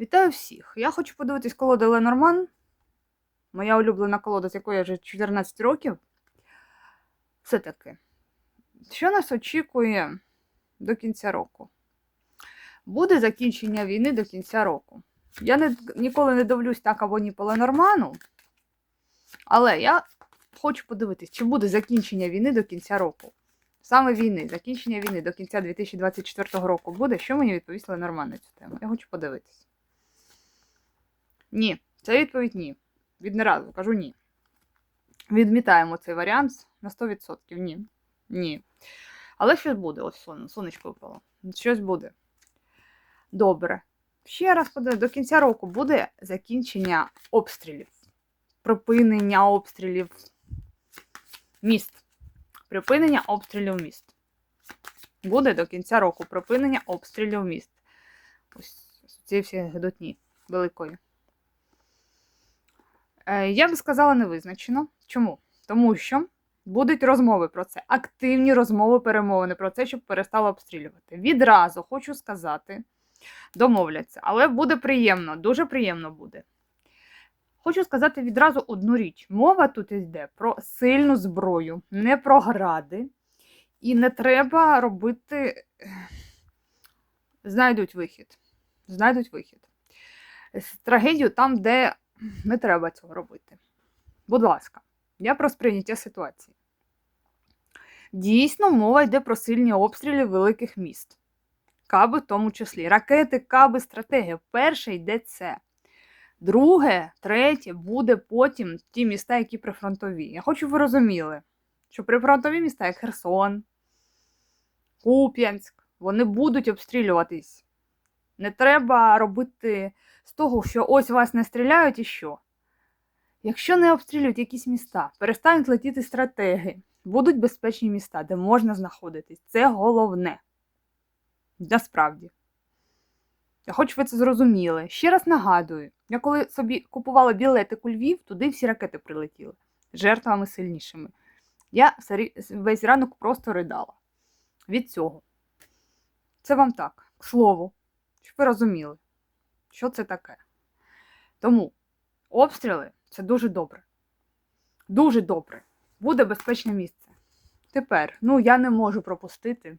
Вітаю всіх! Я хочу подивитись колоду Ленорман. Моя улюблена колода, з якої я вже 14 років. Все-таки, що нас очікує до кінця року? Буде закінчення війни до кінця року. Я не, ніколи не дивлюсь так або ні по Ленорману, але я хочу подивитись, чи буде закінчення війни до кінця року. Саме війни, закінчення війни до кінця 2024 року буде. Що мені відповість Ленорман на цю тему? Я хочу подивитись. Ні, це відповідь ні. Від не разу кажу ні. Відмітаємо цей варіант на 100%. Ні. Ні. Але щось буде. Ось сон- сонечко випало. Щось буде. Добре. Ще раз подивимось, до кінця року буде закінчення обстрілів. Припинення обстрілів міст. Припинення обстрілів міст. Буде до кінця року припинення обстрілів міст. Ось ці всі гидотні великої. Е, Я би сказала невизначено. Чому? Тому що будуть розмови про це, активні розмови, перемовини про це, щоб перестало обстрілювати. Відразу хочу сказати, домовляться, але буде приємно, дуже приємно буде. Хочу сказати відразу одну річ: мова тут йде про сильну зброю, не про гради. І не треба робити. Знайдуть вихід. Знайдуть вихід. Трагедію там, де не треба цього робити. Будь ласка, я про сприйняття ситуації. Дійсно, мова йде про сильні обстріли великих міст. Каби в тому числі. Ракети, каби, стратегія. Перше йде це. Друге, третє буде потім ті міста, які прифронтові. Я хочу, ви розуміли, що прифронтові міста, як Херсон, Куп'янськ, вони будуть обстрілюватись. Не треба робити з того, що ось вас не стріляють і що. Якщо не обстрілюють якісь міста, перестануть летіти стратеги, будуть безпечні міста, де можна знаходитись. Це головне. Насправді. Я хочу, ви це зрозуміли. Ще раз нагадую, я коли собі купувала білетик у Львів, туди всі ракети прилетіли жертвами сильнішими. Я весь ранок просто ридала від цього. Це вам так, к слову, щоб ви розуміли, що це таке. Тому обстріли це дуже добре. Дуже добре. Буде безпечне місце. Тепер, ну я не можу пропустити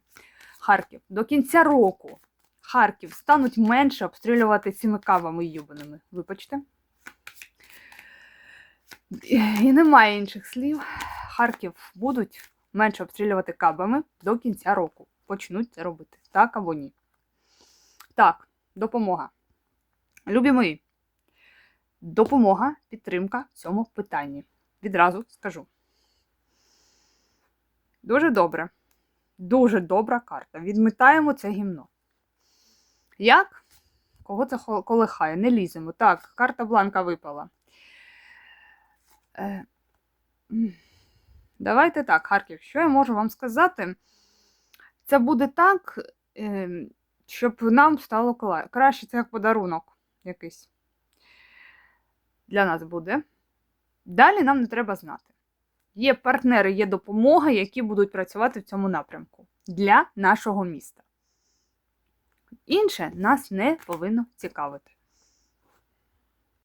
Харків. До кінця року Харків стануть менше обстрілювати цими кавами юбаними. Вибачте. І немає інших слів. Харків будуть менше обстрілювати кабами до кінця року. Почнуть це робити. Так або ні. Так, допомога. Любі мої, допомога, підтримка в цьому питанні. Відразу скажу. Дуже добре. Дуже добра карта. Відмітаємо це гімно. Як? Кого це колихає? Не ліземо. Так, карта бланка випала. Е. Давайте так, Харків, що я можу вам сказати? Це буде так, е, щоб нам стало краще, це як подарунок якийсь. Для нас буде. Далі нам не треба знати. Є партнери, є допомога, які будуть працювати в цьому напрямку для нашого міста. Інше нас не повинно цікавити.